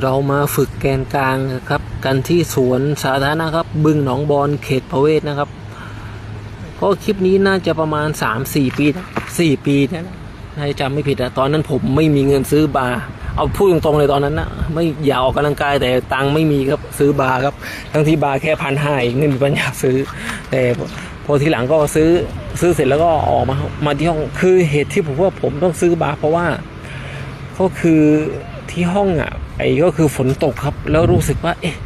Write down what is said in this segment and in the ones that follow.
เรามาฝึกแกนกลางนะครับ กันที่สวนสาธารณะครับ บึงหนองบอนเขตประเวศนะครับก็คลิปนี้น่าจะประมาณ 3-4 ปีนะ4ปีนะถ้าจำไม่ผิดนะตอนนั้นผมไม่มีเงินซื้อบาร์เอาพูดตรงๆเลยตอนนั้นนะไม่อยากออกกำลังกายแต่ตังไม่มีครับซื้อบาร์ครับ ทั้งที่บาร์แค่พันห้าเองไม่มีปัญญาซื้อ แต่พอทีหลังก็ซื้อซื้อเสร็จแล้วก็ออกมามาที่ห้องคือเหตุที่ผมว่าผมต้องซื้อบาร์เพราะว่าก็คือ ที่ห้องอะไอ้ก็คือฝนตกครับ แล้วรู้สึกว่าเอ๊ะ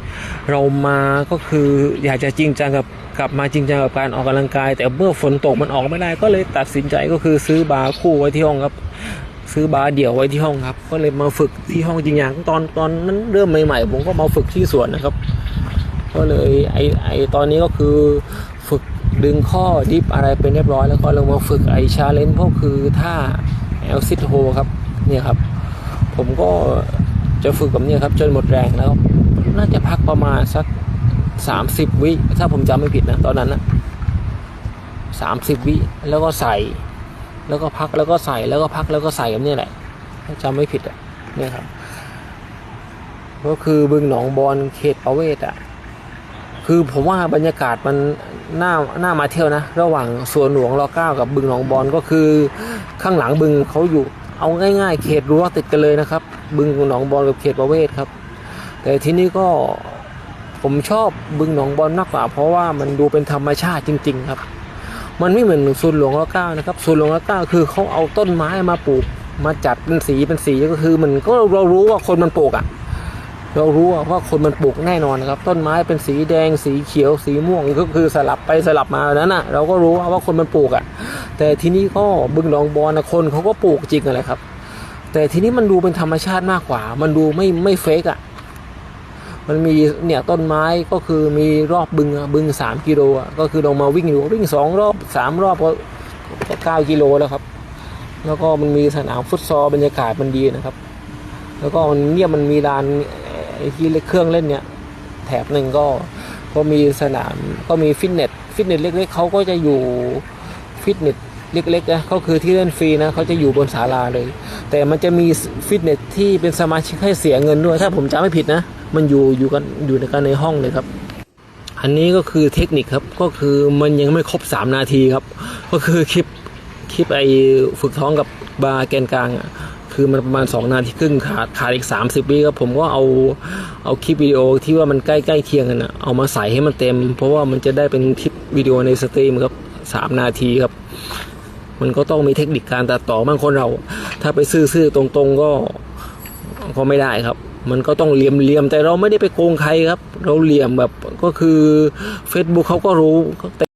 เรามาก็คืออยากจะจริงจังกับกลับมาจริงจังกับการออกกำลังกาย แต่เมื่อฝนตกมันออกไม่ได้ ก็เลยตัดสินใจก็คือซื้อบาร์คู่ไว้ที่ห้องครับ ซื้อบาร์เดี่ยวไว้ที่ห้องครับ ก็เลยมาฝึกที่ห้องจริงอย่างตอนตอนนั้นเริ่มใหม่ๆผมก็มาฝึกที่สวนนะครับ ก็เลยไอไอตอนนี้ก็คือฝึกดึงข้อดิฟอะไรเป็นเรียบร้อย แล้วก็ลงมาฝึกไอชาเลนจ์พวกคือท่าแอลซิทโฮครับเนี่ยครับ ผมก็จะฝึกแบบนี้ครับจนหมดแรงแล้ว น่าจะพักประมาณสักสามสิบวิถ้าผมจำไม่ผิดนะตอนนั้นนะสามสิบวิแล้วก็ใส่แล้วก็พักแล้วก็ใส่แล้วก็พักแล้วก็ใส่แบบนี้แหละถ้าจำไม่ผิดอะเนี่ยครับ ก็คือบึงหนองบอนเขตประเวศอะคือผมว่าบรรยากาศมันน่าน่ามาเที่ยวนะ ระหว่างสวนหลวงรอเก้ากับบึงหนองบอนก็คือข้างหลังบึงเขาอยู่ เอาง่ายๆ เขตรั้วติดกันเลยนะครับ บึงหนองบอลกับเขตประเวศครับ แต่ที่นี่ก็ผมชอบบึงหนองบอนมากกว่า เพราะว่ามันดูเป็นธรรมชาติจริง ๆ ครับ มันไม่เหมือนสวนหลวงรอเก้านะครับสวนหลวงรอเก้าคือเขาเอาต้นไม้มาปลูก มาจัดเป็นสีเป็นสีก็คือมันก็เรารู้ว่าคนมันปลูกอะ เรารู้ว่าคนมันปลูกแน่นอนนะครับ ต้นไม้เป็นสีแดงสีเขียวสีม่วงก็คือสลับไปสลับมาแบบนั้นอะ เราก็รู้ว่าคนมันปลูกอะ แต่ที่นี่ก็บึงหนองบอนนะคนเขาก็ปลูกจริงอะไรครับ แต่ทีนี้มันดูเป็นธรรมชาติมากกว่า มันดูไม่ไม่เฟกอะมันมีเนี่ยต้นไม้ก็คือมีรอบบึงอะบึงสามกิโลอะก็คือลงมาวิ่งอยู่วิ่งสองรอบสามรอบก็ก็เก้ากิโลแล้วครับ แล้วก็มันมีสนามฟุตซอลบรรยากาศมันดีนะครับ แล้วก็มันเนี่ยมันมีลาน ไอ้ที่เล่นเครื่องเล่นเนี่ยแถบหนึ่งก็ก็มีสนามก็มีฟิตเนสฟิตเนสเล็กๆเขาก็จะอยู่ฟิตเนสเล็กๆนะเขาคือที่เล่นฟรีนะเขาจะอยู่บนศาลาเลย แต่มันจะมีฟิตเนสที่เป็นสมาชิกให้เสียเงินด้วย ถ้าผมจำไม่ผิดนะ มันอยู่อยู่กันอยู่ในกันในห้องเลยครับ อันนี้ก็คือเทคนิคครับก็คือมันยังไม่ครบ 3 นาทีครับ ก็คือคลิปคลิปไอฝึกท้องกับบาร์แกนกลางอะ คือมันประมาณ 2 นาทีครึ่งขาดขาดอีก 30วิครับผมก็เอาเอาคลิปวิดีโอที่ว่ามันใกล้ใกล้เคียงกันอะเอามาใส่ให้มันเต็ม เพราะว่ามันจะได้เป็นคลิปวิดีโอในสตรีมครับ3นาทีครับ มันก็ต้องมีเทคนิคการตัดต่อบางคนเรา ถ้าไปซื่อๆตรงๆก็ก็ไม่ได้ครับ มันก็ต้องเหลี่ยมเหลี่ยมแต่เราไม่ได้ไปโกงใครครับ เราเหลี่ยมแบบก็คือ Facebook เขาก็รู้